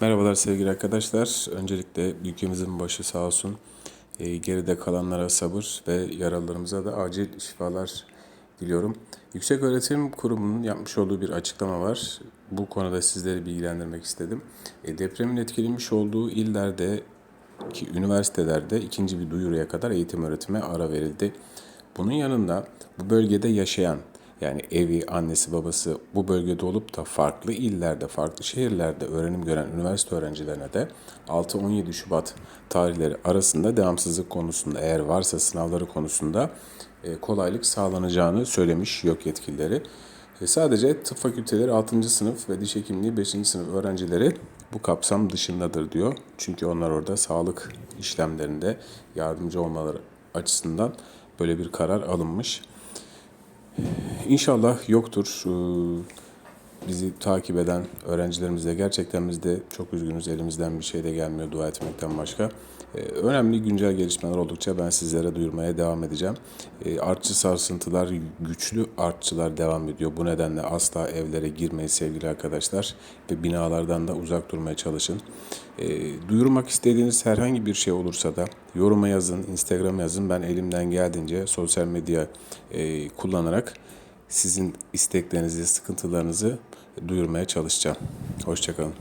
Merhabalar sevgili arkadaşlar. Öncelikle ülkemizin başı sağ olsun. Ee, geride kalanlara sabır ve yaralılarımıza da acil şifalar diliyorum. Yüksek Öğretim Kurumu'nun yapmış olduğu bir açıklama var. Bu konuda sizleri bilgilendirmek istedim. E, depremin etkilemiş olduğu illerde ki üniversitelerde ikinci bir duyuruya kadar eğitim öğretime ara verildi. Bunun yanında bu bölgede yaşayan yani evi, annesi, babası bu bölgede olup da farklı illerde, farklı şehirlerde öğrenim gören üniversite öğrencilerine de 6-17 Şubat tarihleri arasında devamsızlık konusunda eğer varsa sınavları konusunda e, kolaylık sağlanacağını söylemiş yok yetkilileri. E, Sadece tıp fakülteleri 6. sınıf ve diş hekimliği 5. sınıf öğrencileri bu kapsam dışındadır diyor. Çünkü onlar orada sağlık işlemlerinde yardımcı olmaları açısından böyle bir karar alınmış. İnşallah yoktur. Ee, Bizi takip eden öğrencilerimize gerçekten biz de çok üzgünüz. Elimizden bir şey de gelmiyor dua etmekten başka. Ee, Önemli güncel gelişmeler oldukça ben sizlere duyurmaya devam edeceğim. Ee, Artçı sarsıntılar, güçlü artçılar devam ediyor. Bu nedenle asla evlere girmeyin sevgili arkadaşlar. Ve binalardan da uzak durmaya çalışın. Duyurmak istediğiniz herhangi bir şey olursa da yoruma yazın, Instagram yazın. Ben elimden geldiğince sosyal medya e, kullanarak sizin isteklerinizi, sıkıntılarınızı duyurmaya çalışacağım. Hoşçakalın.